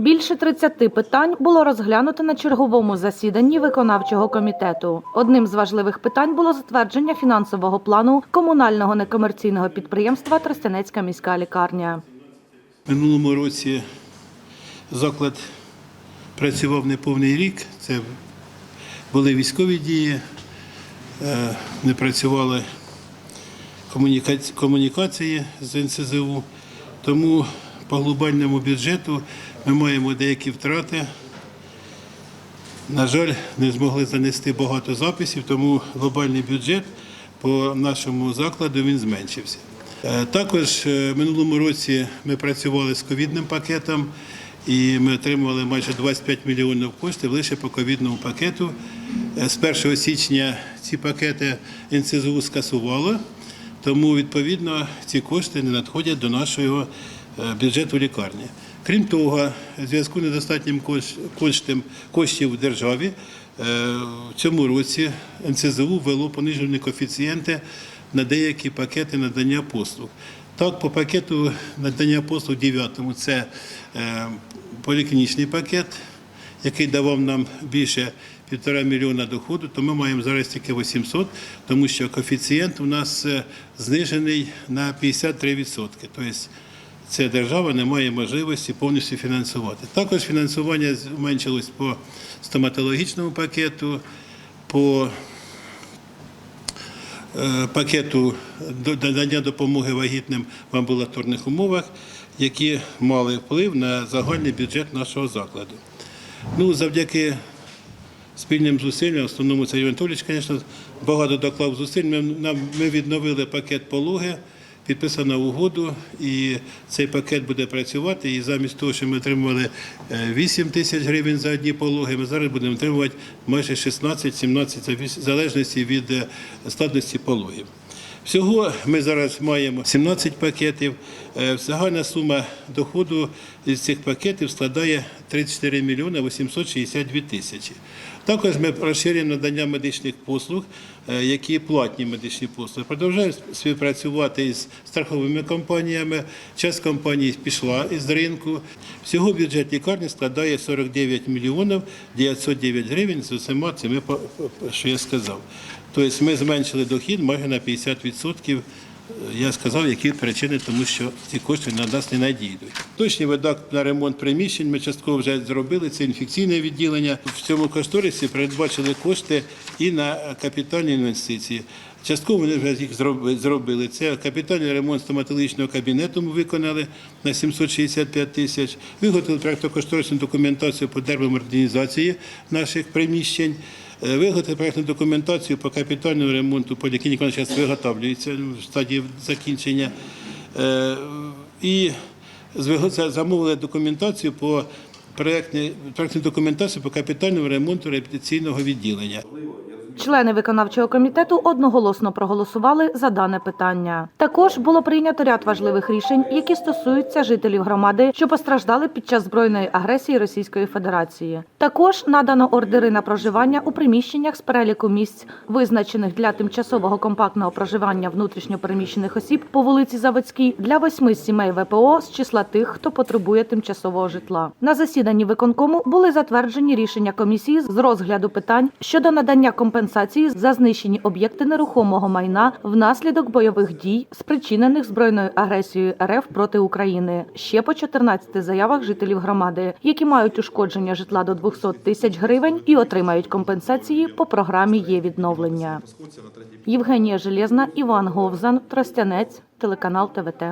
Більше 30 питань було розглянуто на черговому засіданні виконавчого комітету. Одним з важливих питань було затвердження фінансового плану комунального некомерційного підприємства Тростянецька міська лікарня. Минулому році заклад працював неповний рік. Це були військові дії, е, не працювали комуніка- комунікації з НСЗУ. Тому по глобальному бюджету ми маємо деякі втрати. На жаль, не змогли занести багато записів, тому глобальний бюджет по нашому закладу він зменшився. Е, Також е, в минулому році ми працювали з ковідним пакетом і ми отримували майже 25 мільйонів коштів лише по ковідному пакету. Е, З 1 січня ці пакети НСЗУ скасувало, тому відповідно ці кошти не надходять до нашого бюджету лікарні. Крім того, в зв'язку з недостатнім кош- коштів в державі е, в цьому році НСЗУ ввело понижені коефіцієнти на деякі пакети надання послуг. Так, по пакету надання послуг 9 це е, поліклінічний пакет, який давав нам більше півтора мільйона доходу, то ми маємо зараз тільки 800, тому що коефіцієнт у нас е, знижений на 53%. Тобто це держава не має можливості повністю фінансувати. Також фінансування зменшилось по стоматологічному пакету, по е, пакету надання допомоги вагітним в амбулаторних умовах, які мали вплив на загальний бюджет нашого закладу. Ну, завдяки спільним зусиллям, основному це Юрій Анатолійович, звісно, багато доклав зусиль. Ми, ми відновили пакет пологи, підписано угоду, і цей пакет буде працювати. І замість того, що ми отримували е, 8 тисяч гривень за одні пологи, ми зараз будемо отримувати майже 16-17, в залежності від е, складності пологів. Всього ми зараз маємо 17 пакетів. Е, Загальна сума доходу з цих пакетів складає 34 мільйони 862 тисячі. Також ми розширюємо надання медичних послуг, е, які платні медичні послуги. Продовжуємо співпрацювати із страховими компаніями. Часть компаній пішла із ринку. Всього бюджет лікарні складає 49 мільйонів 909 гривень з усіма цими, що я сказав. Тобто ми зменшили дохід майже на 50%. Я сказав, які причини, тому що ці кошти на нас не надійдуть. Точні видатки на ремонт приміщень ми частково вже зробили. Це інфекційне відділення. В цьому кошторисі передбачили кошти і на капітальні інвестиції. Частково вони вже їх зробили. Це капітальний ремонт стоматологічного кабінету ми виконали на 765 тисяч. Виготовили проєктно-кошторисну документацію по дербомодернізації наших приміщень. Е, Виготовити проєктну документацію по капітальному ремонту поліклініки, вона зараз виготовлюється в стадії закінчення. Е, І замовили документацію по проєктній проєктну документацію по капітальному ремонту реабілітаційного відділення. Члени виконавчого комітету одноголосно проголосували за дане питання. Також було прийнято ряд важливих рішень, які стосуються жителів громади, що постраждали під час збройної агресії Російської Федерації. Також надано ордери на проживання у приміщеннях з переліку місць, визначених для тимчасового компактного проживання внутрішньопереміщених осіб по вулиці Заводській для восьми сімей ВПО з числа тих, хто потребує тимчасового житла. На засіданні виконкому були затверджені рішення комісії з розгляду питань щодо надання компенсації за знищені об'єкти нерухомого майна внаслідок бойових дій, спричинених збройною агресією РФ проти України. Ще по 14 заявах жителів громади, які мають ушкодження житла до 200 тисяч гривень і отримають компенсації по програмі є відновлення. Євгенія Железна, Іван Говзан, Тростянець, телеканал ТВТ.